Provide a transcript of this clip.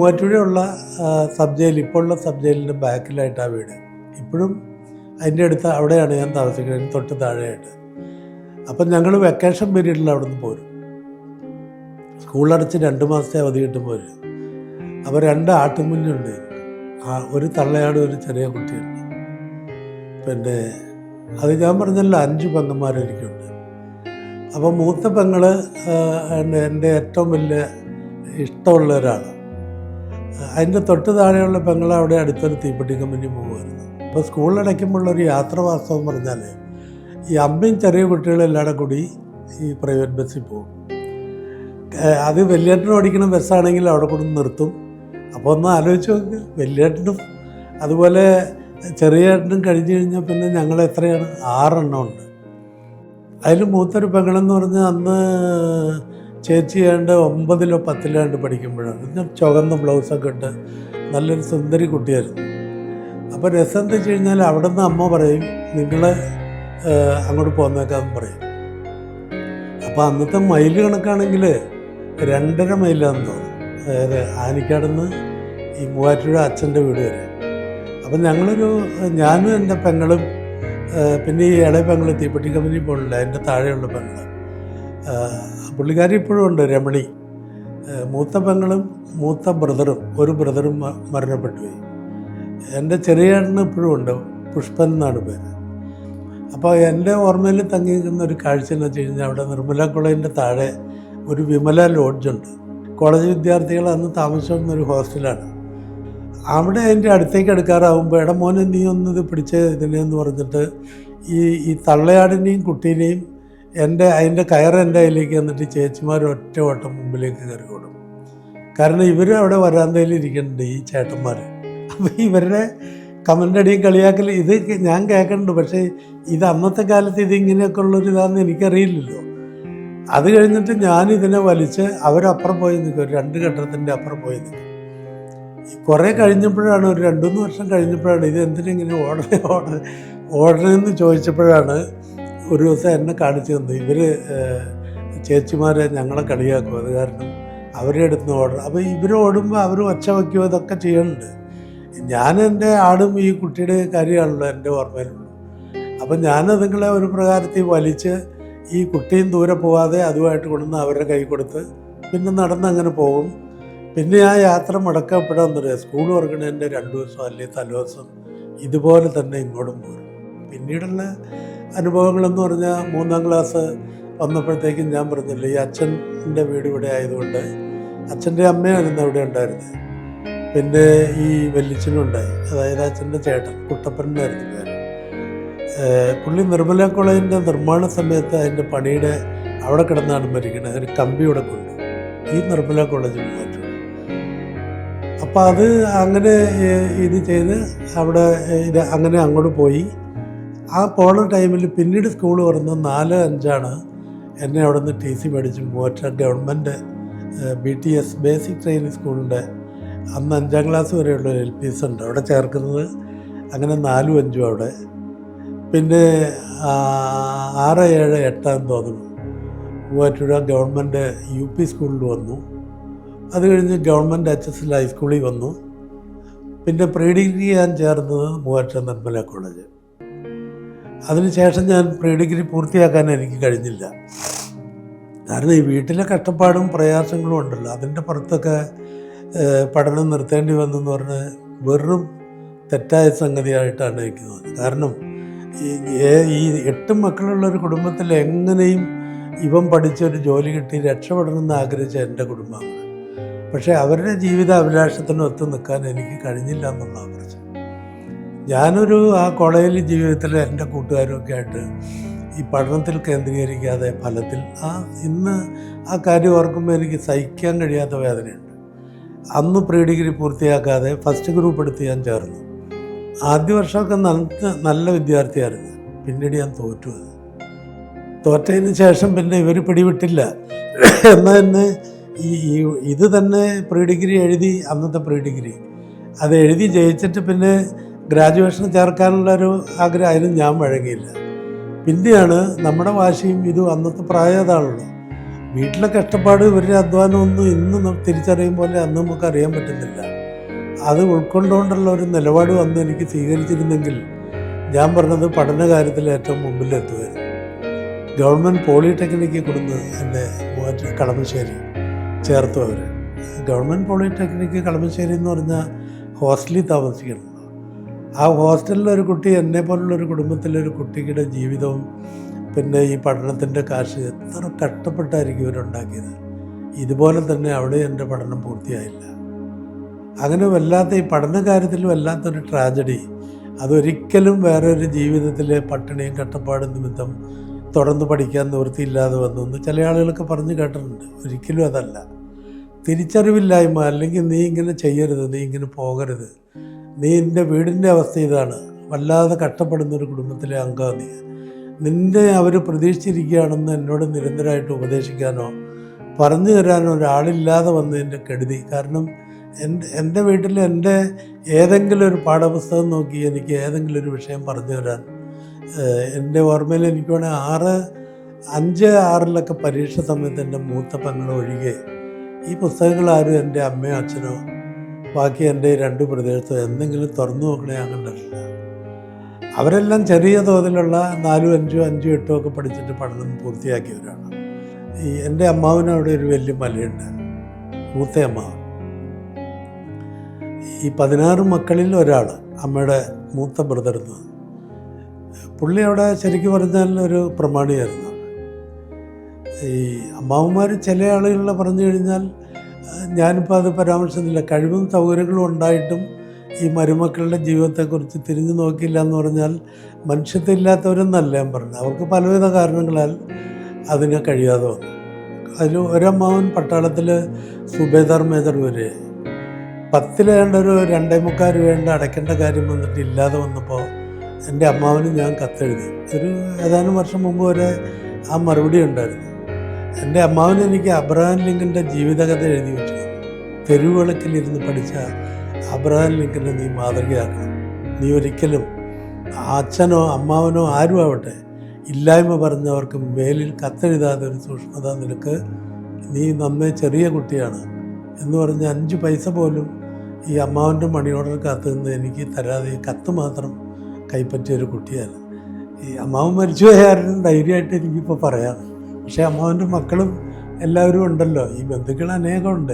മൂവാറ്റുപുഴയുള്ള sub jail ഇപ്പോഴുള്ള sub ജയിലിന്റെ ബാക്കിലായിട്ടാണ് വീട്. ഇപ്പോഴും അതിന്റെ അടുത്ത് അവിടെയാണ് ഞാൻ താമസിക്കുന്നത് തൊട്ട് താഴെയായിട്ട്. അപ്പം ഞങ്ങൾ വെക്കേഷൻ പീരീഡിൽ അവിടെ നിന്ന് പോരും. സ്കൂളടച്ച് രണ്ട് മാസത്തെ അവധി കിട്ടുമ്പോൾ അപ്പോൾ രണ്ട് ആട്ടുംകുഞ്ഞുണ്ട്. ഒരു തള്ളയാട് ഒരു ചെറിയ കുട്ടിയുണ്ട്. പിന്നെ അത് ഞാൻ പറഞ്ഞല്ലോ അഞ്ച് പെങ്ങന്മാർ എനിക്കുണ്ട് അപ്പോൾ മൂത്ത പെങ്ങൾ എന്റെ ഏറ്റവും വലിയ ഇഷ്ടമുള്ള ഒരാളാണ്. അതിന്റെ തൊട്ട് താഴെയുള്ള പെങ്ങൾ അവിടെ അടുത്തൊരു തീപ്പെട്ടി കമ്പനി പോകുമായിരുന്നു. അപ്പോൾ സ്കൂളിലടയ്ക്കുമ്പോഴുള്ള ഒരു യാത്ര വാസ്തവം പറഞ്ഞാൽ ഈ അമ്മയും ചെറിയ കുട്ടികളും എല്ലാവരും കൂടി ഈ പ്രൈവറ്റ് ബസ്സിൽ പോകും. അത് വലിയേട്ടനും ഓടിക്കുന്ന ബസ്സാണെങ്കിൽ അവിടെ കൂടെ നിർത്തും. അപ്പോൾ ഒന്ന് ആലോചിച്ച് നോക്ക് വലിയേട്ടനും അതുപോലെ ചെറിയേട്ടനും കഴിഞ്ഞ് കഴിഞ്ഞാൽ പിന്നെ ഞങ്ങൾ എത്രയാണ്? ആറെണ്ണം ഉണ്ട്. അതിൽ മൂത്തൊരു പെങ്ങളെന്ന് പറഞ്ഞാൽ അന്ന് ചേച്ചി ഏണ്ട് ഒമ്പതിലോ പത്തിലോ ഏണ്ട് പഠിക്കുമ്പോഴാണ്. ഞാൻ ചുവന്ന ബ്ലൗസൊക്കെ ഇട്ട് നല്ലൊരു സുന്ദരി കുട്ടിയായിരുന്നു. അപ്പോൾ രസം എന്താ വെച്ച് കഴിഞ്ഞാൽ അവിടെ നിന്ന് അമ്മ പറയും നിങ്ങൾ അങ്ങോട്ട് പോന്നേക്കാന്ന് പറയും. അപ്പോൾ അന്നത്തെ മൈൽ കണക്കാണെങ്കിൽ രണ്ടര മൈലാന്ന് തോന്നും അതായത് ആനിക്കാടുന്ന് ഈ മൂവാറ്റുപുഴ അച്ഛന്റെ വീട് വരെ. അപ്പം ഞങ്ങളൊരു ഞാനും എന്റെ പെങ്ങളും പിന്നെ ഈ ഇളയ പെങ്ങൾ തീപ്പെട്ടി കമ്പനി പോകണില്ല എന്റെ താഴെയുള്ള പെങ്ങൾ പുള്ളിക്കാരി ഇപ്പോഴും ഉണ്ട് രമണി. മൂത്ത പെങ്ങളും മൂത്ത ബ്രദറും ഒരു ബ്രദറും മരണപ്പെട്ടു പോയി. എന്റെ ചെറിയ ഏട്ടന് ഇപ്പോഴും ഉണ്ട് പുഷ്പൻ എന്നാണ് പേര്. അപ്പോൾ എന്റെ ഓർമ്മയിൽ തങ്ങി നിൽക്കുന്ന ഒരു കാഴ്ച എന്ന് വെച്ച് കഴിഞ്ഞാൽ അവിടെ നിർമ്മല കോളേജിന്റെ താഴെ ഒരു വിമല ലോഡ്ജ് ഉണ്ട്. കോളേജ് വിദ്യാർത്ഥികൾ അന്ന് താമസിച്ചിരുന്ന ഒരു ഹോസ്റ്റലാണ്. അവിടെ അതിന്റെ അടുത്തേക്ക് എടുക്കാറാവുമ്പോൾ എടാ മോനെ നീ ഒന്ന് ഇത് പിടിച്ച് ഇതിനെന്ന് പറഞ്ഞിട്ട് ഈ ഈ തള്ളയാടിനെയും കുട്ടീനെയും എന്റെ അതിന്റെ കയറ് എന്റെ കയ്യിലേക്ക് എന്നിട്ട് ചേച്ചിമാർ ഒറ്റ ഓട്ടം മുമ്പിലേക്ക് കയറി കൊടുക്കും കാരണം ഇവർ അവിടെ വരാന്തയിൽ ഇരിക്കുന്നുണ്ട് ഈ ചേട്ടന്മാർ അപ്പോൾ ഇവരുടെ കമന്റ് അടിയും കളിയാക്കൽ ഇത് ഞാൻ കേൾക്കുന്നുണ്ട്. പക്ഷേ ഇത് അന്നത്തെ കാലത്ത് ഇത് ഇങ്ങനെയൊക്കെ ഉള്ളൊരു ഇതാണെന്ന് എനിക്കറിയില്ലല്ലോ. അത് കഴിഞ്ഞിട്ട് ഞാൻ ഇതിനെ വലിച്ച് അവരപ്പുറം പോയി നിൽക്കും. ഒരു രണ്ട് ഘട്ടത്തിന്റെ അപ്പുറം പോയി നിൽക്കും. കുറേ കഴിഞ്ഞപ്പോഴാണ് ഒരു രണ്ടു മൂന്ന് വർഷം കഴിഞ്ഞപ്പോഴാണ് ഇത് എന്തിനെങ്ങനെ ഓടണേ ഓടണേ ഓടണമെന്ന് ചോദിച്ചപ്പോഴാണ് ഒരു ദിവസം എന്നെ കാണിച്ചു തന്നു. ഇവർ ചേച്ചിമാരെ ഞങ്ങളെ കളിയാക്കും. അത് കാരണം അവരെ അടുത്ത് ഓർഡർ അപ്പോൾ ഇവർ ഓടുമ്പോൾ അവർ ഒച്ച വയ്ക്കുമോ ഇതൊക്കെ ചെയ്യുന്നുണ്ട്. ഞാൻ എന്റെ ആടും ഈ കുട്ടിയുടെ കാര്യമാണല്ലോ എന്റെ ഓർമ്മയിലുള്ളൂ അപ്പം ഞാൻ അതുങ്ങളെ ഒരു പ്രകാരത്തിൽ വലിച്ച് ഈ കുട്ടിയും ദൂരെ പോവാതെ അതുമായിട്ട് കൊണ്ടുവന്ന് അവരുടെ കൈ കൊടുത്ത് പിന്നെ നടന്ന് അങ്ങനെ പോകും. പിന്നെ ആ യാത്ര മുടക്കപ്പെടാന്നറിയാം സ്കൂൾ തുറക്കണതിന്റെ രണ്ട് ദിവസം അല്ലെങ്കിൽ തലേദിവസം ഇതുപോലെ തന്നെ ഇങ്ങോട്ടും പോരും. പിന്നീടുള്ള അനുഭവങ്ങളെന്ന് പറഞ്ഞാൽ മൂന്നാം ക്ലാസ് വന്നപ്പോഴത്തേക്കും ഞാൻ പറഞ്ഞില്ല ഈ അച്ഛന്റെ വീട് ഇവിടെ ആയതുകൊണ്ട് അച്ഛന്റെ അമ്മയായിരുന്നു അവിടെ ഉണ്ടായിരുന്നത്. പിന്നെ ഈ വല്യച്ഛനും ഉണ്ടായി. അതായത് അച്ഛന്റെ ചേട്ടൻ കുട്ടപ്പനായിരുന്നു പേര് പുള്ളി നിർമ്മല കോളേജിന്റെ നിർമ്മാണ സമയത്ത് അതിന്റെ പണിയുടെ അവിടെ കിടന്നാണ് മരിക്കുന്നത് ഒരു കമ്പി ഇവിടെ കൊണ്ട്. ഈ നിർമ്മല കോളേജിൽ മാറ്റും. അപ്പോൾ അത് അങ്ങനെ ഇത് ചെയ്ത് അവിടെ ഇത് അങ്ങനെ അങ്ങോട്ട് പോയി. ആ പോണ ടൈമിൽ പിന്നീട് സ്കൂൾ വരുന്ന നാല് അഞ്ചാണ് എന്നെ അവിടെ നിന്ന് ടി സി മേടിച്ച് മൂവറ്റ government B T S basic training സ്കൂളിന്റെ അന്ന് അഞ്ചാം ക്ലാസ് വരെയുള്ള എൽ പി എസ് ഉണ്ട്. അവിടെ ചേർക്കുന്നത് അങ്ങനെ നാലും അഞ്ചും അവിടെ. പിന്നെ ആറ് ഏഴ് എട്ടാന്ന് തോന്നുന്നു മൂവാറ്റുപുഴ ഗവൺമെന്റ് യു പി സ്കൂളിൽ വന്നു. അത് കഴിഞ്ഞ് ഗവൺമെന്റ് എച്ച് എസ് എൽ ഹൈസ്കൂളിൽ വന്നു. പിന്നെ പ്രീ ഡിഗ്രി ഞാൻ ചേർന്നത് മൂവാറ്റ നിർമ്മല കോളേജ്. അതിനുശേഷം ഞാൻ പ്രീ ഡിഗ്രി പൂർത്തിയാക്കാൻ എനിക്ക് കഴിഞ്ഞില്ല. കാരണം ഈ വീട്ടിലെ കഷ്ടപ്പാടും പ്രയാസങ്ങളും ഉണ്ടല്ലോ. അതിന്റെ പുറത്തൊക്കെ പഠനം നിർത്തേണ്ടി വന്നെന്ന് പറഞ്ഞ് വെറും തെറ്റായ സംഗതിയായിട്ടാണ് എനിക്ക് തോന്നുന്നത് കാരണം ഈ എട്ട് മക്കളുള്ള ഒരു കുടുംബത്തിൽ എങ്ങനെയും ഇവൻ പഠിച്ചൊരു ജോലി കിട്ടി രക്ഷപ്പെടണമെന്ന് ആഗ്രഹിച്ച എന്റെ കുടുംബമാണ് പക്ഷേ അവരുടെ ജീവിത അഭിലാഷത്തിന് ഒത്തു നിൽക്കാൻ എനിക്ക് കഴിഞ്ഞില്ല എന്നുള്ളതാണ് പ്രശ്നം ഞാനൊരു ആ കോളേജ് ജീവിതത്തിൽ എന്റെ കൂട്ടുകാരൊക്കെ ആയിട്ട് ഈ പഠനത്തിൽ കേന്ദ്രീകരിക്കാതെ ഫലത്തിൽ ആ ഇന്ന് ആ കാര്യം ഓർക്കുമ്പോൾ എനിക്ക് സഹിക്കാൻ കഴിയാത്ത വേദനയുണ്ട്. അന്ന് പ്രീ ഡിഗ്രി പൂർത്തിയാക്കാതെ ഫസ്റ്റ് ഗ്രൂപ്പ് എടുത്ത് ഞാൻ ചേർന്നു. ആദ്യ വർഷമൊക്കെ നല്ല നല്ല വിദ്യാർത്ഥിയായിരുന്നു. പിന്നീട് ഞാൻ തോറ്റു. അത്. തോറ്റതിന് ശേഷം പിന്നെ ഇവർ പിടിവിട്ടില്ല. എന്നാൽ തന്നെ ഈ ഇത് തന്നെ പ്രീ ഡിഗ്രി എഴുതി അന്നത്തെ പ്രീ ഡിഗ്രി. അത് എഴുതി ജയിച്ചിട്ട് പിന്നെ ഗ്രാജുവേഷന് ചേർക്കാനുള്ള ഒരു ആഗ്രഹം ഞാൻ വഴങ്ങിയില്ല. പിന്നെയാണ് നമ്മുടെ വാശിയും ഇതും അന്നത്തെ പ്രായം അതാണല്ലോ വീട്ടിലെ കഷ്ടപ്പാട് ഇവരുടെ അധ്വാനമൊന്നും ഇന്ന് ഇന്നും തിരിച്ചറിയും പോലെ അന്ന് നമുക്ക് അറിയാൻ പറ്റുന്നില്ല. അത് ഉൾക്കൊണ്ടുകൊണ്ടുള്ള ഒരു നിലപാട് വന്ന് എനിക്ക് സ്വീകരിച്ചിരുന്നെങ്കിൽ ഞാൻ പറഞ്ഞത് പഠന കാര്യത്തിൽ ഏറ്റവും മുമ്പിലെത്തുമായിരുന്നു ഗവൺമെന്റ് പോളിടെക്നിക്കിൽ കൊടുന്ന് എന്റെ കളമശ്ശേരി ചേർത്തു അവർ ഗവൺമെന്റ് പോളിടെക്നിക്ക് കളമശ്ശേരി എന്ന് പറഞ്ഞാൽ ഹോസ്റ്റലിൽ താമസിക്കണം ആ ഹോസ്റ്റലിലൊരു കുട്ടി എന്നെ പോലുള്ളൊരു കുടുംബത്തിലൊരു കുട്ടിയുടെ ജീവിതവും പിന്നെ ഈ പഠനത്തിന്റെ കാശ് എത്ര കഷ്ടപ്പെട്ടായിരിക്കും ഇവരുണ്ടാക്കിയത്. ഇതുപോലെ തന്നെ അവിടെ എന്റെ പഠനം പൂർത്തിയായില്ല. അങ്ങനെ വല്ലാത്ത ഈ പഠന കാര്യത്തിൽ വല്ലാത്തൊരു ട്രാജഡി. അതൊരിക്കലും വേറൊരു ജീവിതത്തിലെ പട്ടിണിയും കഷ്ടപ്പാടും നിമിത്തം തുടർന്ന് പഠിക്കാൻ നിവൃത്തിയില്ലാതെ വന്നു എന്ന് ചില ആളുകളൊക്കെ പറഞ്ഞു കേട്ടിട്ടുണ്ട്. ഒരിക്കലും അതല്ല. തിരിച്ചറിവില്ലായ്മ അല്ലെങ്കിൽ നീ ഇങ്ങനെ ചെയ്യരുത് നീ ഇങ്ങനെ പോകരുത്. നീ എന്റെ വീടിന്റെ അവസ്ഥ ഇതാണ്. വല്ലാതെ കഷ്ടപ്പെടുന്ന ഒരു കുടുംബത്തിലെ അംഗമാണ് നീ. നിന്നെ അവർ പ്രതീക്ഷിച്ചിരിക്കുകയാണെന്ന് എന്നോട് നിരന്തരമായിട്ട് ഉപദേശിക്കാനോ പറഞ്ഞു തരാനോ ഒരാളില്ലാതെ വന്നതിന്റെ കെടുതി. കാരണം എന്റെ എന്റെ വീട്ടിൽ എന്റെ ഏതെങ്കിലും ഒരു പാഠപുസ്തകം നോക്കി എനിക്ക് ഏതെങ്കിലും ഒരു വിഷയം പറഞ്ഞു തരാൻ. എന്റെ ഓർമ്മയിൽ എനിക്ക് വേണേൽ ആറ് അഞ്ച് ആറിലൊക്കെ പരീക്ഷ സമയത്ത് എന്റെ മൂത്ത പെങ്ങൾ ഒഴികെ ഈ പുസ്തകങ്ങൾ ആരും എന്റെ അമ്മയോ അച്ഛനോ ബാക്കി എന്റെ രണ്ട് പ്രദേശത്ത് എന്തെങ്കിലും തുറന്നു നോക്കണേ ഞാൻ കണ്ടിട്ടില്ല. അവരെല്ലാം ചെറിയ തോതിലുള്ള നാലും അഞ്ചും അഞ്ചും എട്ടും ഒക്കെ പഠിച്ചിട്ട് പഠനം പൂർത്തിയാക്കിയവരാണ്. ഈ എന്റെ അമ്മാവിന് അവിടെ ഒരു വലിയ മലയുണ്ട്. മൂത്ത അമ്മാവൻ. ഈ പതിനാറ് മക്കളിൽ ഒരാൾ അമ്മയുടെ മൂത്ത ബ്രദറിന്ന് പുള്ളി അവിടെ ശരിക്കും പറഞ്ഞാൽ ഒരു പ്രമാണിയായിരുന്നു. ഈ അമ്മാവന്മാർ ചില ആളുകളിൽ പറഞ്ഞു കഴിഞ്ഞാൽ ഞാനിപ്പോൾ അത് പരാമർശിച്ചില്ല. കഴിവും സൗകര്യങ്ങളും ഉണ്ടായിട്ടും ഈ മരുമക്കളുടെ ജീവിതത്തെക്കുറിച്ച് തിരിഞ്ഞു നോക്കിയില്ല എന്ന് പറഞ്ഞാൽ മനുഷ്യത്തില്ലാത്തവരെന്നല്ല ഞാൻ പറഞ്ഞത്. അവർക്ക് പലവിധ കാരണങ്ങളാൽ അതിന് കഴിയാതെ വന്നു. അതിൽ ഒരമ്മാവൻ പട്ടാളത്തിൽ സുബേദാർ മേജർ വരെ പത്തിലേണ്ട ഒരു രണ്ടേ മുക്കാൽ വേണ്ട അടയ്ക്കേണ്ട കാര്യം വന്നിട്ട് ഇല്ലാതെ വന്നപ്പോൾ എന്റെ അമ്മാവന് ഞാൻ കത്തെഴുതി. ഒരു ഏതാനും വർഷം മുമ്പ് വരെ ആ മറുപടി ഉണ്ടായിരുന്നു. എന്റെ അമ്മാവൻ എനിക്ക് അബ്രഹാം ലിങ്കന്റെ ജീവിതകഥ എഴുതി വെച്ചു. തെരുവിളക്കിലിരുന്ന് പഠിച്ച അബ്രഹാം ലിങ്കനെ നീ മാതൃകയാക്കണം. നീ ഒരിക്കലും അച്ഛനോ അമ്മാവനോ ആരും ആവട്ടെ ഇല്ലായ്മ പറഞ്ഞവർക്ക് മേലിൽ കത്തെഴുതാതെ ഒരു സൂക്ഷ്മത നിനക്ക് നീ നന്നേ ചെറിയ കുട്ടിയാണ് എന്ന് പറഞ്ഞ് അഞ്ച് പൈസ പോലും ഈ അമ്മാവന്റെ മണി ഓർഡർ കാത്തു നിന്ന് എനിക്ക് തരാതെ കത്ത് മാത്രം കൈപ്പറ്റിയ ഒരു കുട്ടിയാണ്. ഈ അമ്മാവൻ മരിച്ചു പോയാലും ധൈര്യമായിട്ട് എനിക്കിപ്പോൾ പറയാം. പക്ഷേ അമ്മാവന്റെ മക്കളും എല്ലാവരും ഉണ്ടല്ലോ. ഈ ബന്ധുക്കൾ അനേകമുണ്ട്.